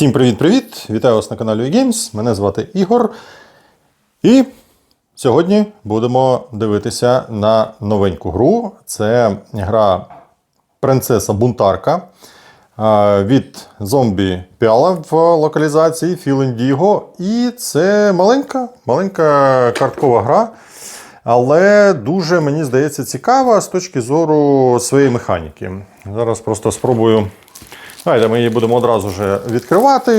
Всім привіт-привіт! Вітаю вас на каналі eGames. Мене звати Ігор. І сьогодні будемо дивитися на новеньку гру. Це гра Принцеса Бунтарка від зомбі Піала в локалізації Indigo. І це маленька, маленька карткова гра. Але дуже, мені здається, цікава з точки зору своєї механіки. Зараз просто спробую. Давайте ми її будемо одразу вже відкривати.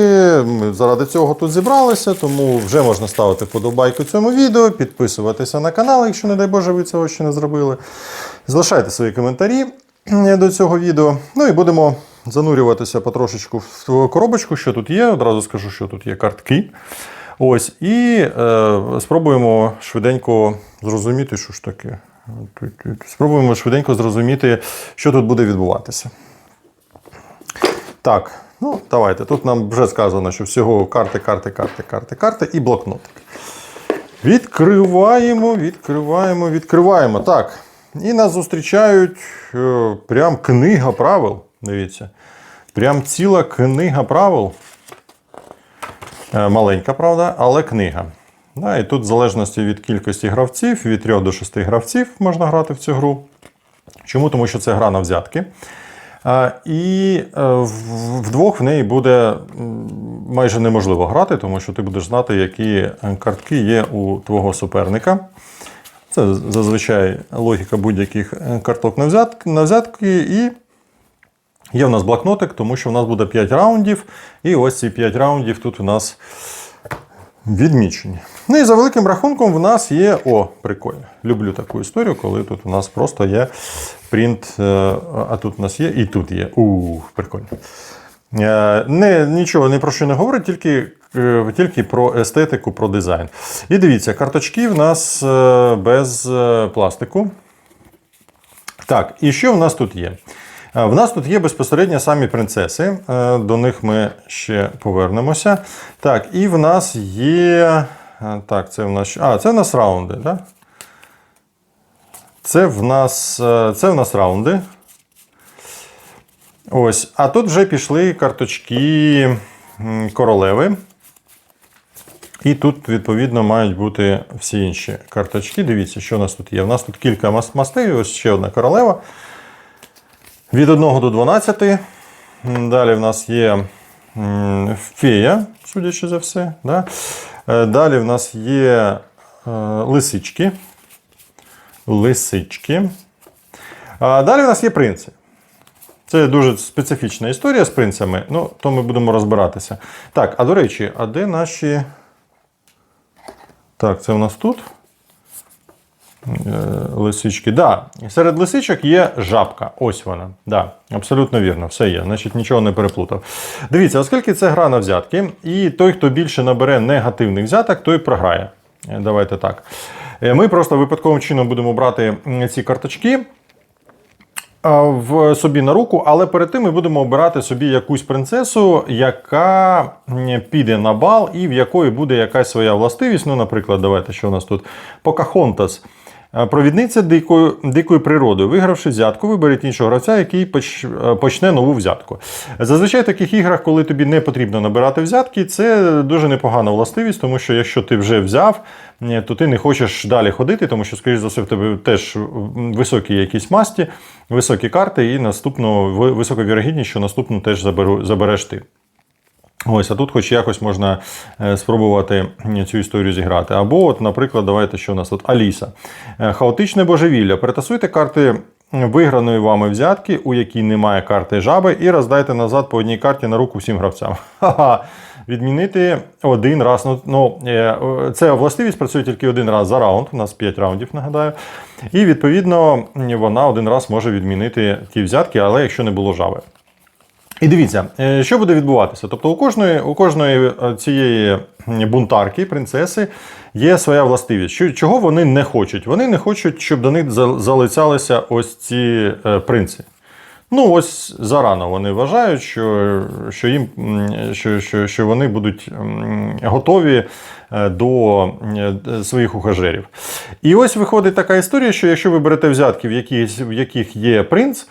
Ми заради цього тут зібралися, тому вже можна ставити вподобайку цьому відео, підписуватися на канал, якщо, не дай Боже, ви цього ще не зробили. Залишайте свої коментарі до цього відео. Ну і будемо занурюватися потрошечку в коробочку, що тут є. Одразу скажу, що тут є картки. Ось, і е, спробуємо швиденько зрозуміти, що ж таке. Спробуємо швиденько зрозуміти, що тут буде відбуватися. Так, ну давайте. Тут нам вже сказано, що всього карти, карти, карти, карти, карти і блокнотик. Відкриваємо, відкриваємо, відкриваємо. Так. І нас зустрічають е, прям книга правил. Дивіться. Прям ціла книга правил. Е, Маленька, правда, але книга. Да, і тут, в залежності від кількості гравців, від 3 до 6 гравців можна грати в цю гру. Чому? Тому що це гра на взятки. І е, вдвох в неї буде майже неможливо грати, тому що ти будеш знати, які е, картки є у твого суперника. Це зазвичай логіка будь-яких е, карток на взятки. І є в нас блокнотик, тому що в нас буде 5 раундів. І ось ці 5 раундів тут у нас відмічені. Ну і за великим рахунком в нас є. О, прикольно. Люблю таку історію, коли тут у нас просто є принт, е, а тут у нас є, і тут є. Ух, прикольно. Е, Не, нічого не про що не говорить, тільки, е, тільки про естетику, про дизайн. І дивіться, карточки в нас без пластику. Так, і що в нас тут є? В нас тут є безпосередньо самі принцеси. е, До них ми ще повернемося. Так, і в нас є. е, Так, це в нас. А, це в нас раунди, так? Це в нас, е, це в нас раунди. Ось. А тут вже пішли карточки королеви. І тут, відповідно, мають бути всі інші карточки. Дивіться, що у нас тут є. У нас тут кілька мас- мастей, ось ще одна королева. Від 1 до 12. Далі в нас є фея, судячи за все. Да? Е, Далі в нас є е, лисички. Лисички. Далі в нас є принци. Це дуже специфічна історія з принцами, ну, то ми будемо розбиратися. Так, а до речі, а де наші. Так, це у нас тут. Е, Лисички. Да, серед лисичок є жабка. Ось вона. Да, абсолютно вірно, все є. Значить, нічого не переплутав. Дивіться, оскільки це гра на взятки, і той, хто більше набере негативних взяток, той програє. Е, Давайте так. Е, Ми просто випадковим чином будемо брати ці карточки в собі на руку, але перед тим ми будемо обирати собі якусь принцесу, яка піде на бал і в якої буде якась своя властивість. Ну, наприклад, давайте, що у нас тут? Покахонтас. Провідниця дикою, дикою природою. Вигравши взятку, виберіть іншого гравця, який почне нову взятку. Зазвичай в таких іграх, коли тобі не потрібно набирати взятки, це дуже непогана властивість, тому що якщо ти вже взяв, е, то ти не хочеш далі ходити, тому що, скоріш за все, в тебе теж високі якісь масті, високі карти, і наступну ви- висока що наступну теж заберу, забереш ти. Ось, а тут хоч якось можна е, спробувати цю історію зіграти. Або, от, наприклад, давайте, що у нас тут Аліса. Е, Хаотичне божевілля. Перетасуйте карти виграної вами взятки, у якій немає карти жаби, і роздайте назад по одній карті на руку всім гравцям. Ха-ха. Відмінити один раз. Ну, ну, е, Це властивість працює тільки один раз за раунд. У нас 5 раундів, нагадаю. І відповідно вона один раз може відмінити ті взятки, але якщо не було жаби. І дивіться, е, що буде відбуватися. Тобто у кожної, у кожної е, цієї бунтарки, принцеси, є своя властивість. Чого вони не хочуть? Вони не хочуть, щоб до них залицялися ось ці е, принци. Ну, ось зарано вони вважають, що, що, їм, що, що, що вони будуть готові до своїх ухажерів. І ось виходить така історія, що якщо ви берете взятки, в яких, є принц,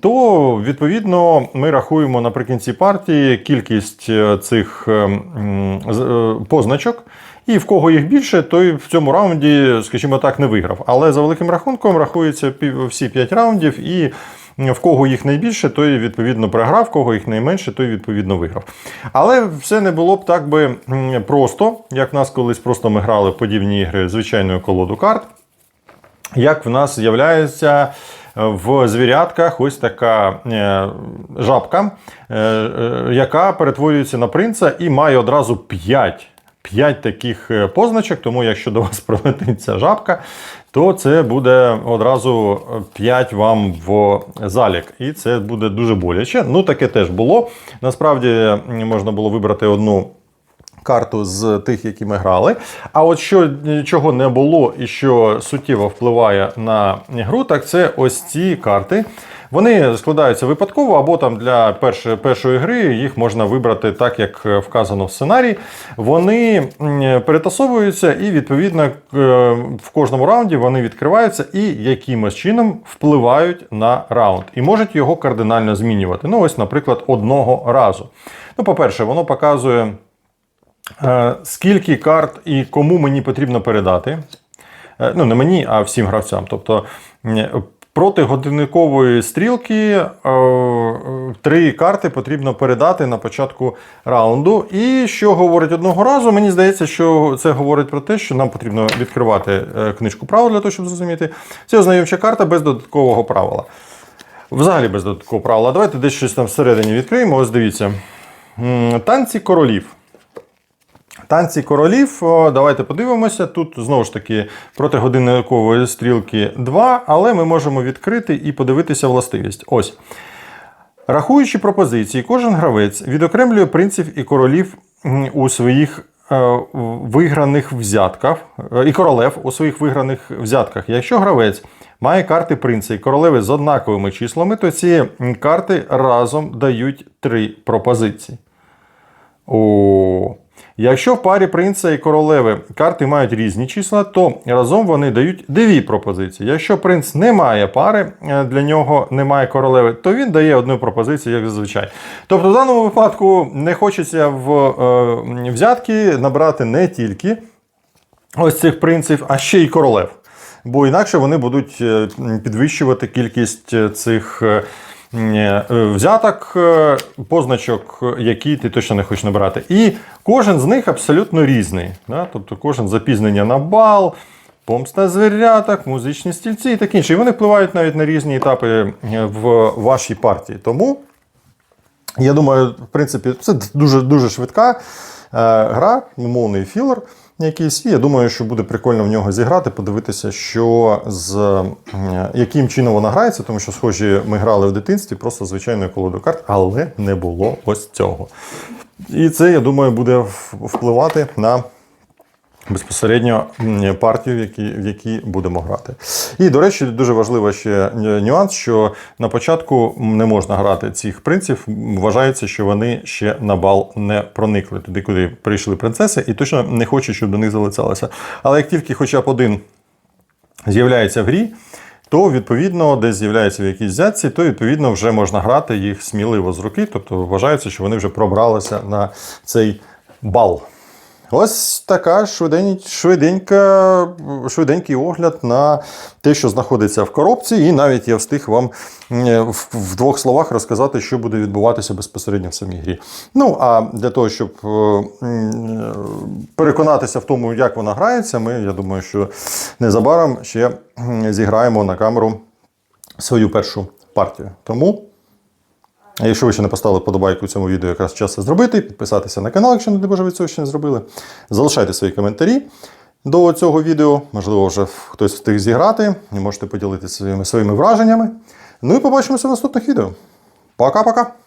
то відповідно ми рахуємо наприкінці партії кількість е, цих е, е, позначок. І в кого їх більше, той в цьому раунді, скажімо так, не виграв. Але за великим рахунком рахується всі 5 раундів, і в кого їх найбільше, той відповідно програв, в кого їх найменше, той відповідно виграв. Але все не було б так би просто, як в нас колись просто ми грали в подібні ігри звичайною колоду карт як в нас з'являється в звірятках ось така е, жабка, е, е, яка перетворюється на принца і має одразу 5. 5 таких позначок, тому якщо до вас прилетить ця жабка, то це буде одразу 5 вам в залік. І це буде дуже боляче. Ну, таке теж було. Насправді можна було вибрати одну карту з тих, які ми грали. А от що чого не було і що суттєво впливає на гру, так це ось ці карти. Вони складаються випадково, або там для першої, першої гри їх можна вибрати так, як е, вказано в сценарії. Вони перетасовуються, і відповідно е, в кожному раунді вони відкриваються і якимось чином впливають на раунд і можуть його кардинально змінювати. Ну, ось, наприклад, одного разу. Ну, по-перше, воно показує. Е, Скільки карт і кому мені потрібно передати? Е, Ну, не мені, а всім гравцям. Тобто проти годинникової стрілки е, три карти потрібно передати на початку раунду. І що говорить одного разу, мені здається, що це говорить про те, що нам потрібно відкривати книжку правил для того, щоб зрозуміти. Це ознайомча карта без додаткового правила. Взагалі без додаткового правила. Давайте десь щось там всередині відкриємо. Ось дивіться. Танці королів. Танці королів, давайте подивимося. Тут знову ж таки проти годинникової стрілки 2, але ми можемо відкрити і подивитися властивість. Ось. Рахуючи пропозиції, кожен гравець відокремлює принців і королів у своїх е, виграних взятках, е, і королев у своїх виграних взятках. Якщо гравець має карти принца і королеви з однаковими числами, то ці карти разом дають три пропозиції. О. Якщо в парі принца і королеви карти мають різні числа, то разом вони дають дві пропозиції. Якщо принц не має пари, е, для нього немає королеви, то він дає одну пропозицію, як зазвичай. Тобто, в даному випадку не хочеться в е, взятки набрати не тільки ось цих принців, а ще й королев. Бо інакше вони будуть е, підвищувати кількість цих взяток, е, позначок, які ти точно не хочеш набирати. І кожен з них абсолютно різний. Да? Тобто кожен запізнення на бал, помста звіряток, музичні стільці і таке інше. І вони впливають навіть на різні етапи е, в вашій партії. Тому я думаю, в принципі, це дуже дуже швидка е, гра, умовний філер якийсь. І я думаю, що буде прикольно в нього зіграти, подивитися, що з е, яким чином вона грається, тому що, схожі, ми грали в дитинстві просто звичайною колодою карт, але не було ось цього. І це, я думаю, буде впливати на безпосередньо партію, в якій, в якій будемо грати. І, до речі, дуже важливий ще нюанс, що на початку не можна грати цих принців. Вважається, що вони ще на бал не проникли туди, куди прийшли принцеси, і точно не хочуть, щоб до них залицялися. Але як тільки хоча б один з'являється в грі, то відповідно десь з'являється в якійсь взятці, то відповідно вже можна грати їх сміливо з руки. Тобто вважається, що вони вже пробралися на цей бал. Ось така швидень- швиденька, швиденький огляд на те, що знаходиться в коробці, і навіть я встиг вам в, в двох словах розказати, що буде відбуватися безпосередньо в самій грі. Ну а для того, щоб е, переконатися в тому, як вона грається, ми, я думаю, що незабаром ще зіграємо на камеру свою першу партію. Тому. Якщо ви ще не поставили подобайку цьому відео, якраз час це зробити, підписатися на канал, якщо не Боже ви цього ще не зробили. Залишайте свої коментарі до цього відео. Можливо, вже хтось встиг зіграти і можете поділитися своїми, своїми враженнями. Ну і побачимося в наступних відео. Пока-пока!